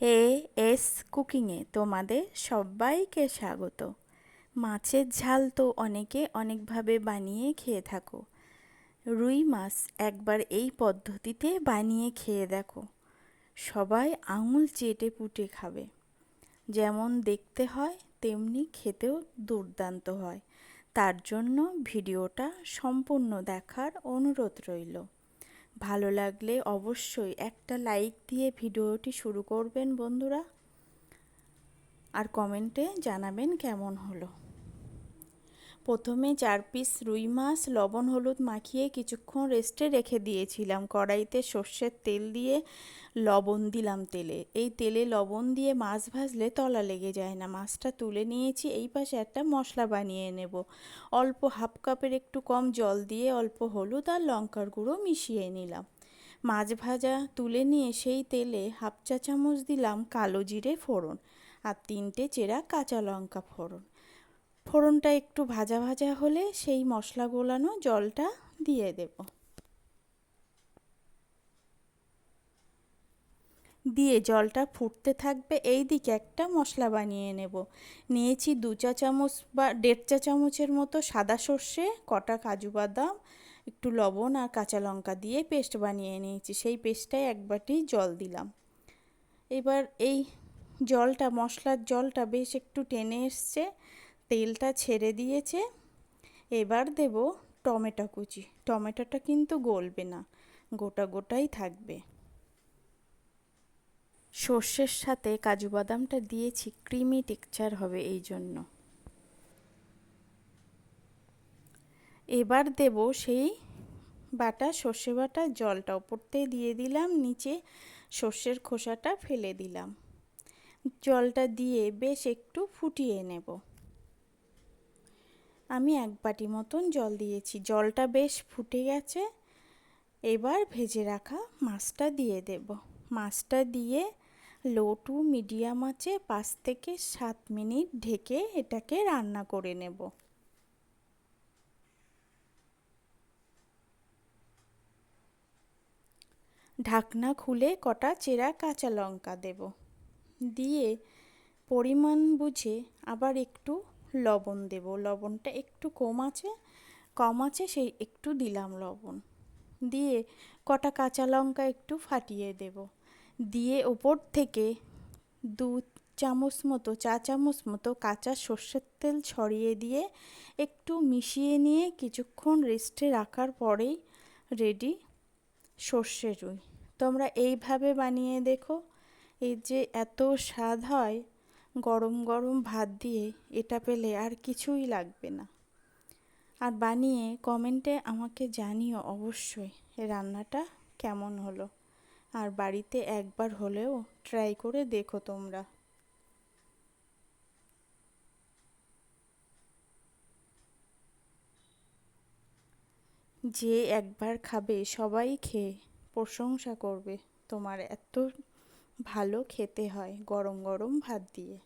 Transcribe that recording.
A S কুকিংয়ে তোমাদের সবাইকে স্বাগত। মাছের ঝাল তো অনেকে অনেকভাবে বানিয়ে খেয়ে থাকো। রুই মাছ একবার এই পদ্ধতিতে বানিয়ে খেয়ে দেখো। সবাই আঙুল চেটে পুটে খাবে। যেমন দেখতে হয়, তেমনি খেতেও দুর্দান্ত হয়। তার জন্য ভিডিওটা সম্পূর্ণ দেখার অনুরোধ রইল। ভালো লাগলে অবশ্যই একটা লাইক দিয়ে ভিডিওটি শুরু করবেন বন্ধুরা। আর কমেন্টে জানাবেন কেমন হলো। প্রথমে চার পিস রুই মাছ, লবণ, হলুদ মাখিয়ে কিছুক্ষণ রেস্টে রেখে দিয়েছিলাম। কড়াইতে সর্ষের তেল দিয়ে লবণ দিলাম তেলে। এই তেলে লবণ দিয়ে মাছ ভাজলে তলা লেগে যায় না। মাছটা তুলে নিয়েছি, এই পাশে একটা মশলা বানিয়ে নেব। অল্প হাফ কাপের একটু কম জল দিয়ে অল্প হলুদ আর লঙ্কার গুঁড়ো মিশিয়ে নিলাম। মাছ ভাজা তুলে নিয়ে সেই তেলে হাফ চা চামচ দিলাম কালো জিরে ফোড়ন আর তিনটে চেরা কাঁচা লঙ্কা ফোড়ন। ফোড়নটা একটু ভাজা ভাজা হলে সেই মশলা গোলানো জলটা দিয়ে দেব। দিয়ে জলটা ফুটতে থাকবে, এই দিকে একটা মশলা বানিয়ে নেব। নিয়েছি দু চা চামচ বা দেড় চা চামচের মতো সাদা সর্ষে, কটা কাজু বাদাম, একটু লবণ আর কাঁচা লঙ্কা দিয়ে পেস্ট বানিয়ে নিয়েছি। সেই পেস্টটায় এক বাটি জল দিলাম। এবার এই জলটা, মশলার জলটা বেশ একটু টেনে এসছে। তেলটা ছেড়ে দিয়েছে, এবার দেব টমেটো কুচি। টমেটোটা কিন্তু গলবে না, গোটা গোটাই থাকবে। সর্ষের সাথে কাজু বাদামটা দিয়েছি, ক্রিমি টেক্সচার হবে এই জন্য। এবার দেব সেই বাটা, সর্ষে বাটা, জলটা ওপরতে দিয়ে দিলাম, নিচে সর্ষের খোসাটা ফেলে দিলাম। জলটা দিয়ে বেশ একটু ফুটিয়ে নেব। আমি এক বাটি মতন জল দিয়েছি। জলটা বেশ ফুটে গেছে। এবার ভেজে রাখা মাছটা দিয়ে দেব। মাছটা দিয়ে লো টু মিডিয়াম আছে পাঁচ থেকে সাত মিনিট ঢেকে এটাকে রান্না করে নেব। ঢাকনা খুলে কটা চেরা কাঁচা লঙ্কা দেব। দিয়ে পরিমাণ বুঝে আবার একটু লবণ দেব। লবণটা একটু কম আছে কম আছে সেই একটু দিলাম লবণ। দিয়ে কটা কাঁচা লঙ্কা একটু ফাটিয়ে দেব। দিয়ে ওপর থেকে দু চামচ মতো, চা চামচ মতো কাঁচা সর্ষের তেল ছড়িয়ে দিয়ে একটু মিশিয়ে নিয়ে কিছুক্ষণ রেস্টে রাখার পরেই রেডি সর্ষে রুই। তোমরা এইভাবে বানিয়ে দেখো, এই যে এত স্বাদ হয় গরম গরম ভাত দিয়ে এটা পেলে আর কিছুই লাগবে না। আর বানিয়ে কমেন্টে আমাকে জানিও অবশ্যই রান্নাটা কেমন হলো। আর বাড়িতে একবার হলেও ট্রাই করে দেখো তোমরা। যে একবার খাবে সবাই খেয়ে প্রশংসা করবে। তোমার এত ভালো খেতে হয় গরম গরম ভাত দিয়ে।